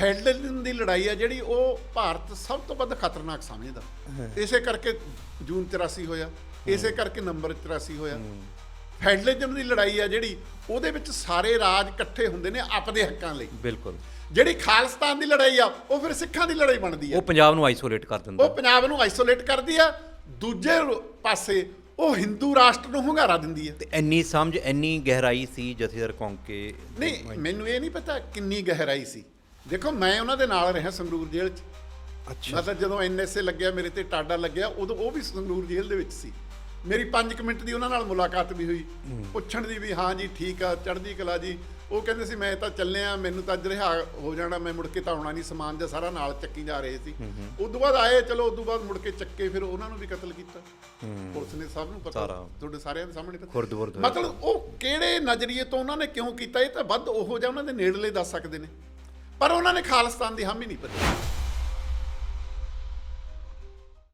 Federalism ਦੀ ਲੜਾਈ ਆ ਜਿਹੜੀ ਉਹ ਭਾਰਤ ਸਭ ਤੋਂ ਵੱਧ ਖਤਰਨਾਕ ਸਮਝਦਾ। ਇਸੇ ਕਰਕੇ ਜੂਨ 84 ਹੋਇਆ ਇਸੇ ਕਰਕੇ ਨੰਬਰ 84 ਹੋਇਆ। ਫੈਡਰਲਿਜ਼ਮ ਦੀ ਲੜਾਈ ਆ ਜਿਹੜੀ ਉਹਦੇ ਵਿੱਚ ਸਾਰੇ ਰਾਜ ਇਕੱਠੇ ਹੁੰਦੇ ਨੇ ਆਪਦੇ ਹੱਕਾਂ ਲਈ। ਬਿਲਕੁਲ। ਜਿਹੜੀ ਖਾਲਿਸਤਾਨ ਦੀ ਲੜਾਈ ਆ ਉਹ ਫਿਰ ਸਿੱਖਾਂ ਦੀ ਲੜਾਈ ਬਣਦੀ ਆ। ਉਹ ਪੰਜਾਬ ਨੂੰ ਆਈਸੋਲੇਟ ਕਰ ਦਿੰਦਾ। ਉਹ ਪੰਜਾਬ ਨੂੰ ਆਈਸੋਲੇਟ ਕਰਦੀ ਆ ਦੂਜੇ ਪਾਸੇ ਉਹ ਹਿੰਦੂ ਰਾਸ਼ਟਰ ਨੂੰ ਹੁੰਗਾਰਾ ਦਿੰਦੀ ਆ। ਤੇ ਇੰਨੀ ਸਮਝ ਇੰਨੀ ਗਹਿਰਾਈ ਸੀ ਜਥੇਦਾਰ ਕੌਂਕੇ ਨਹੀਂ ਮੈਨੂੰ ਇਹ ਨਹੀਂ ਪਤਾ ਕਿੰਨੀ ਗਹਿਰਾਈ ਸੀ। ਦੇਖੋ ਮੈਂ ਉਹਨਾਂ ਦੇ ਨਾਲ ਰਿਹਾ ਸੰਗਰੂਰ ਜੇਲ੍ਹ 'ਚ। ਅੱਛਾ। ਮਤਲਬ ਜਦੋਂ ਐਨਐਸਏ ਲੱਗਿਆ ਮੇਰੇ ਤੇ ਟਾਡਾ ਲੱਗਿਆ ਉਦੋਂ ਉਹ ਵੀ ਸੰਗਰੂਰ ਜੇਲ੍ਹ ਦੇ ਵਿੱਚ ਸੀ। ਮੇਰੀ 5 ਮਿੰਟ ਦੀ ਉਹਨਾਂ ਨਾਲ ਮੁਲਾਕਾਤ ਵੀ ਹੋਈ। ਪੁੱਛਣ ਦੀ ਵੀ ਹਾਂ ਜੀ ਠੀਕ ਆ ਚੜ੍ਹਦੀ ਕਲਾ ਜੀ। ਉਹ ਕਹਿੰਦੇ ਸੀ ਮੈਂ ਤਾਂ ਚੱਲਿਆ ਮੈਨੂੰ ਤਾਂ ਅੱਜ ਰਿਹਾ ਹੋ ਜਾਣਾ ਮੈਂ ਮੁੜ ਕੇ ਤਾਂ ਆਉਣਾ ਨਹੀਂ। ਸਮਾਨ ਜਿਹਾ ਸਾਰਾ ਨਾਲ ਚੱਕੀ ਜਾ ਰਹੇ ਸੀ। ਉਦੋਂ ਬਾਅਦ ਆਏ ਚਲੋ ਉਦੋਂ ਬਾਅਦ ਮੁੜ ਕੇ ਚੱਕੇ ਫਿਰ ਉਹਨਾਂ ਨੂੰ ਵੀ ਕਤਲ ਕੀਤਾ। ਪੁਲਿਸ ਨੇ ਸਭ ਨੂੰ ਪਤਾ। ਤੁਹਾਡੇ ਸਾਰਿਆਂ ਦੇ ਸਾਹਮਣੇ। ਮਤਲਬ ਉਹ ਕਿਹੜੇ ਨਜ਼ਰੀਏ ਤੋਂ ਉਹਨਾਂ ਨੇ ਕਿਉਂ ਕੀਤਾ ਇਹ ਤਾਂ ਵੱਧ ਉਹੋ ਜਿਹਾ ਉਹਨਾਂ ਦੇ ਨੇੜਲੇ ਦੱਸ ਸਕਦੇ ਨੇ। ਪਰ ਉਹਨਾਂ ਨੇ ਖਾਲਿਸਤਾਨ ਦੀ ਹਾਮੀ ਨਹੀਂ ਭਰੀ।